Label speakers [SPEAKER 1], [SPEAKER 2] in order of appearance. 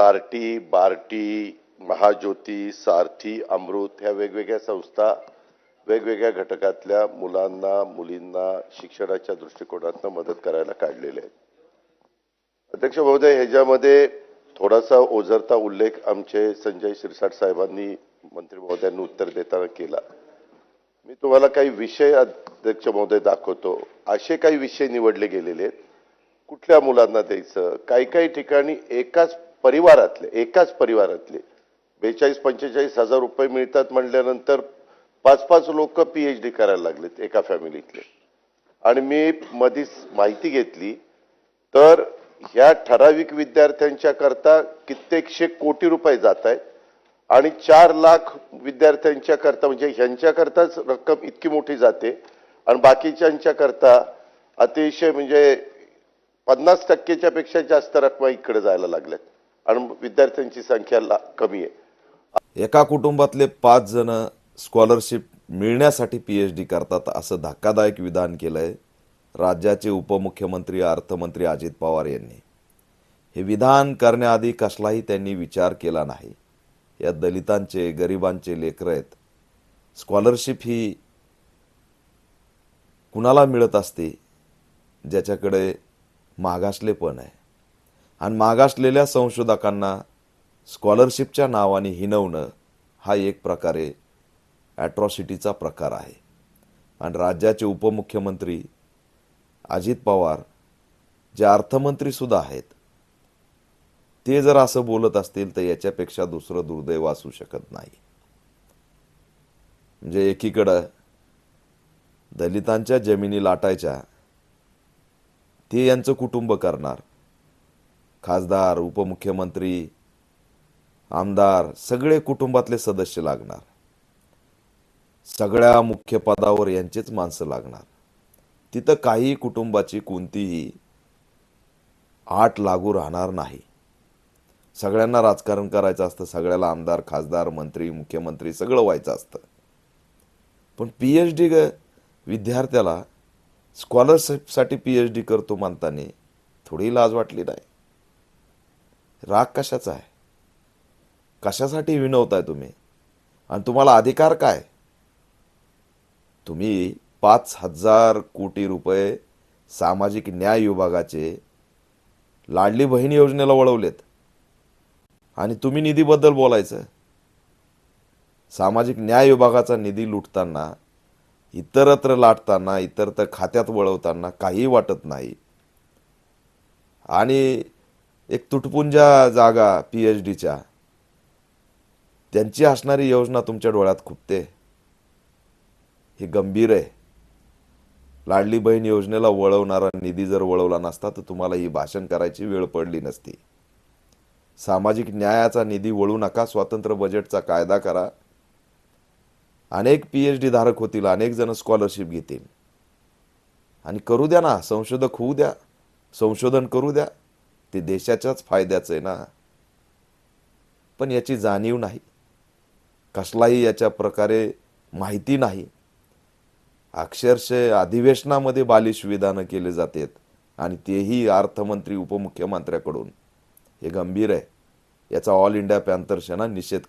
[SPEAKER 1] तारटी बार्टी महाज्योती सारथी अमृत ह्या वेगवेगळ्या संस्था वेगवेगळ्या घटकातल्या मुलांना मुलींना शिक्षणाच्या दृष्टिकोनातनं मदत करायला काढलेले आहेत. अध्यक्ष महोदय ह्याच्यामध्ये थोडासा ओझरता उल्लेख आमचे संजय शिरसाट साहेबांनी मंत्री महोदयांनी उत्तर देताना केला. मी तुम्हाला काही विषय अध्यक्ष महोदय दाखवतो. असे काही विषय निवडले गेलेले आहेत. कुठल्या मुलांना द्यायचं? काही काही ठिकाणी एकाच परिवारातले एकाच परिवारातले. बेचाळीस पंचेचाळीस हजार रुपये मिळतात म्हणल्यानंतर पाच पाच लोक पीएचडी करायला लागलेत एका फॅमिलीतले आणि मी मधीच माहिती घेतली तर ह्या ठराविक विद्यार्थ्यांच्या करता कित्येकशे कोटी रुपये जात आहेत आणि चार लाख विद्यार्थ्यांच्या करता म्हणजे ह्यांच्याकरताच रक्कम इतकी मोठी जाते आणि बाकीच्यांच्या करता अतिशय म्हणजे पन्नास टक्केच्या पेक्षा जास्त रक्कम इकडे जायला लागल्यात. आणि विद्यार्थ्यांची संख्या कमी आहे.
[SPEAKER 2] एका कुटुंबातले पाच जण स्कॉलरशिप मिळण्यासाठी पी एच डी करतात असं धक्कादायक विधान केलंय राज्याचे उपमुख्यमंत्री अर्थमंत्री अजित पवार यांनी. हे विधान करण्याआधी कसलाही त्यांनी विचार केला नाही. या दलितांचे गरिबांचे लेकरं आहेत. स्कॉलरशिप ही कुणाला मिळत असते? ज्याच्याकडे मागासलेपण आहे. आणि मागासलेल्या संशोधकांना स्कॉलरशिपच्या नावाने हिनवणं हा एक प्रकारे ॲट्रॉसिटीचा प्रकार आहे. आणि राज्याचे उपमुख्यमंत्री अजित पवार जे अर्थमंत्रीसुद्धा आहेत ते जर असं बोलत असतील तर याच्यापेक्षा दुसरं दुर्दैव असू शकत नाही. म्हणजे एकीकडं दलितांच्या जमिनी लाटायच्या ते यांचं कुटुंब करणार खासदार उपमुख्यमंत्री आमदार सगळे कुटुंबातले सदस्य लागणार. सगळ्या मुख्य पदावर यांचेच माणसं लागणार. तिथं काही कुटुंबाची कोणतीही आट लागू राहणार नाही. सगळ्यांना राजकारण करायचं असतं सगळ्याला आमदार खासदार मंत्री मुख्यमंत्री सगळं व्हायचं असतं. पण पी एच डी विद्यार्थ्याला स्कॉलरशिपसाठी पी एच डी करतो म्हणताना थोडी लाज वाटली नाही. राग कशाचा आहे? कशासाठी विनवताय तुम्ही? आणि तुम्हाला अधिकार काय? तुम्ही पाच हजार कोटी रुपये सामाजिक न्याय विभागाचे लाडली बहीण योजनेला वळवलेत. आणि तुम्ही निधीबद्दल बोलायचं? सामाजिक न्याय विभागाचा निधी लुटताना इतरत्र लाटताना इतरत्र खात्यात वळवताना काही वाटत नाही. आणि एक तुटपुंजा जागा पी एच डीच्या त्यांची असणारी योजना तुमच्या डोळ्यात खुपते. ही गंभीर आहे. लाडली बहीण योजनेला वळवणारा निधी जर वळवला नसता तर तुम्हाला ही भाषण करायची वेळ पडली नसती. सामाजिक न्यायाचा निधी वळू नका स्वतंत्र बजेटचा कायदा करा. अनेक पी एच डी धारक होतील अनेक जण स्कॉलरशिप घेतील. आणि करू द्या ना संशोधक होऊ द्या संशोधन करू द्या. ते देशाच्याच फायद्याचं आहे ना. पण याची जाणीव नाही. कसलाही याच्या प्रकारे माहिती नाही. अक्षरशः अधिवेशनामध्ये बालिश विधानं केले जातात आणि तेही अर्थमंत्री उपमुख्यमंत्र्याकडून. हे गंभीर आहे. याचा ऑल इंडिया पॅन्थरसेना निषेध कर